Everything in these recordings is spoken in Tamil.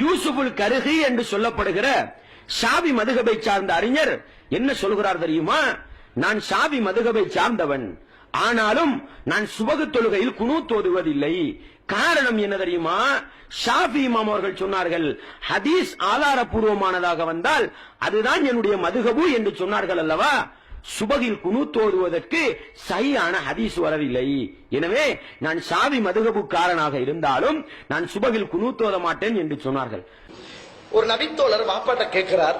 யூசுபுல் கருகி என்று சொல்லப்படுகிற சாவி மதுகபை சார்ந்த அறிஞர் என்ன சொல்கிறார் தெரியுமா? நான் சாவி மதுகபை சார்ந்தவன். ஆனாலும் நான் சுபகு தொழுகையில் குனு தோதுவதில்லை. காரணம் என்ன தெரியுமா? ஷாஃபி இமாம் அவர்கள் சொன்னார்கள் ஹதீஸ் ஆதாரபூர்வமானதாக வந்தால் அதுதான் என்னுடைய மதுகபு என்று சொன்னார்கள் அல்லவா? சுபகில் குனு தோதுவதற்கு சரியான ஹதீஸ் வரவில்லை. எனவே நான் சாவி மதுகபுக்காரனாக இருந்தாலும் நான் சுபகில் குனு தோத மாட்டேன் என்று சொன்னார்கள். ஒரு நபித்தோழர் வாப்பாட்ட கேட்கிறார்.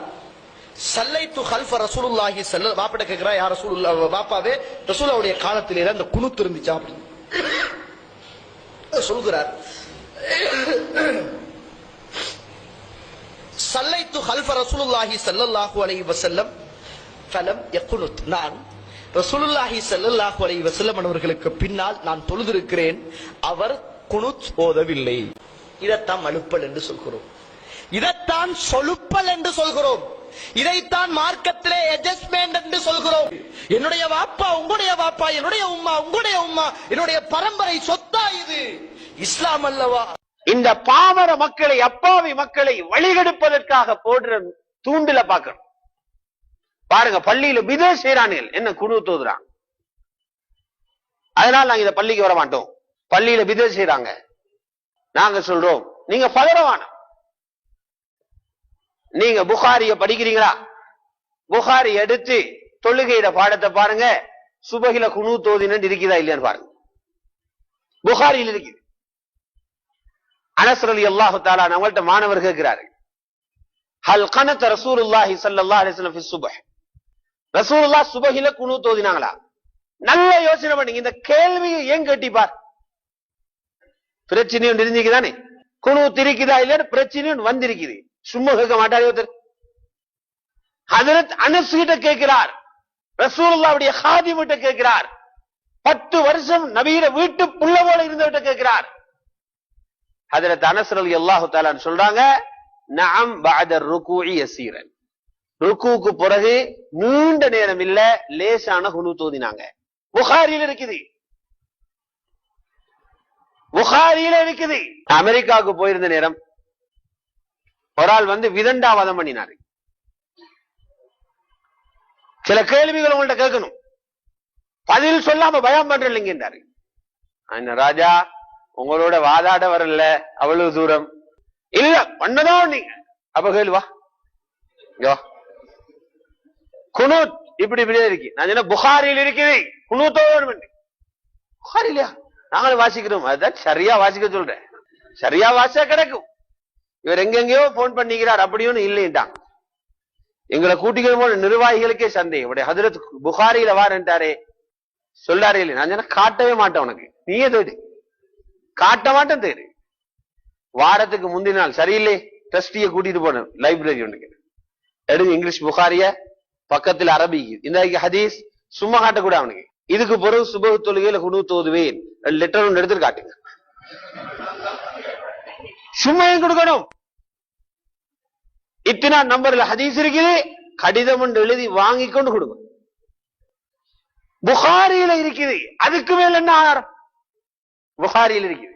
சல்லைத்து ஹல்ஃப ரசூலுல்லாஹி சல்ல வாப்பாட்ட கேட்கிறா யார் ரசூலுல்லா வாப்பாவே ரசூலாவுடைய காலத்திலே அந்த குனு திரும்பிச்சா? அப்படின்னு. சொல்கிறார். சல்லைத்து ஹல்ஃப ரசூலுல்லாஹி சல்லல்லாஹு அலைஹி வஸல்லம் ஃபலம் எக்குனுத் நான் ரசூலுல்லாஹி ஸல்லல்லாஹு அலைஹி வஸல்லம் அவர்களுக்கு பின்னால் நான் தொழுதிருக்கிறேன் அவர் குனுத் ஓதவில்லை இதைத்தான் மழுப்பல் என்று சொல்கிறோம் இதைத்தான் சொலுப்பல் என்று சொல்கிறோம் இதைத்தான் மார்க்கத்திலே அட்ஜஸ்ட்மெண்ட் என்று சொல்கிறோம் என்னுடைய வாப்பா உங்களுடைய வாப்பா என்னுடைய உம்மா உங்களுடைய உம்மா என்னுடைய பரம்பரை சொத்தா இது இஸ்லாம் அல்லவா இந்த பாமர மக்களை அப்பாவி மக்களை வழிகெடுப்பதற்காக போடுற தூண்டில பாக்கணும் பாருங்க பள்ளியில வித செய்யறானுகள் என்ன குழு தோதுறான். அதனால நாங்க இந்த பள்ளிக்கு வர மாட்டோம். பள்ளியில வித செய்யறாங்க நாங்க சொல்றோம் நீங்க பதறவான நீங்க புகாரிய படிக்கிறீங்களா? புகாரி எடுத்து தொழுகையிட பாடத்தை பாருங்க. சுபகில குணு தோதினு இருக்குதா இல்லையான்னு பாருங்க. புகாரியில் இருக்குது. அனசரலி அல்லாஹு தாலா நம்மள்ட்ட மாணவர் கேட்கிறாரு. ஹல் கனத்த ரசூலுல்லாஹி ஸல்லல்லாஹு அலைஹி வஸல்லம் சுபஹ். ரசூலுல்லாஹ் சுபகில குனு தோதினாங்களா? நல்ல யோசனை பண்ணி இந்த கேள்வியை ஏன் கேட்டிப்பார்? பிரச்சனையும் தெரிஞ்சுக்குதானே குனு திரிக்குதா இல்லைன்னு பிரச்சனையும் வந்திருக்குது. சும்மா கேட்க மாட்டார் ஒருத்தர். ஹதரத் அனஸ் கிட்ட கேட்கிறார். ரசூலுல்லாவுடைய ஹாதிம் கிட்ட கேட்கிறார். பத்து வருஷம் நபீர வீட்டு புள்ள போல இருந்தவட்ட கேட்கிறார். ஹதரத் அனஸ் அலி அல்லாஹு தாலான்னு சொல்றாங்க நாம் பாதர் ருகூஇ யசீரன். ருக்குவுக்கு பிறகு நீண்ட நேரம் இல்ல லேசான குனு தோதினாங்க. புகாரில இருக்குது. புகாரியில இருக்குது. அமெரிக்காவுக்கு போயிருந்த நேரம் ஒரு ஆள் வந்து விதண்டாவாதம் பண்ணினாரு. சில கேள்விகள் உங்கள்ட்ட கேட்கணும். பதில் சொல்லாம பயம் பண்றீங்கன்றாரு ராஜா உங்களோட வாதாட வரல அவ்வளவு தூரம். இல்ல பண்ணதான் நீங்க. அப்ப கேள்வி வா. குனூத் இப்படி இப்படியே இருக்கு. நான் சொன்ன புகாரில் இருக்குது. குனூத்தோடு புகார் இல்லையா? நாங்களும் வாசிக்கிறோம். அதுதான் சரியா வாசிக்க சொல்றேன். சரியா வாசிச்சா கிடைக்கும். இவர் எங்கெங்கயோ போன் பண்ணிக்கிறார் அப்படியும் இல்லைன்ட்டாங்க எங்களை கூட்டிக்கிற போல நிர்வாகிகளுக்கே சந்தேகம். இப்படி ஹதரத் புகாரியில வாரன்ட்டாரே சொல்லாரே இல்லை நான் சொன்ன காட்டவே மாட்டேன் உனக்கு. நீயே தேடு. காட்ட மாட்டேன் தேடு. வாரத்துக்கு முந்தின நாள். சரியில்லை. ட்ரஸ்டிய கூட்டிட்டு போனேன். லைப்ரரி ஒன்றுக்கு எடுங்க இங்கிலீஷ் புகாரிய. பக்கத்துல அரபி. இந்த ஹதீஸ் சும்மா காட்டக்கூட அவனுக்கு. இதுக்கு பிறகு சுபகு தொழுகையில குணு தோதுவேன். லெட்டர் ஒன்று எடுத்து காட்டுங்க. சும்மா கொடுக்கணும்? இத்தனா நம்பர்ல ஹதீஸ் இருக்குது. கடிதம் என்று எழுதி வாங்கி கொண்டு கொடுங்க. புகாரியில இருக்குது. அதுக்கு மேல என்ன ஆதாரம்? புகாரியில் இருக்குது.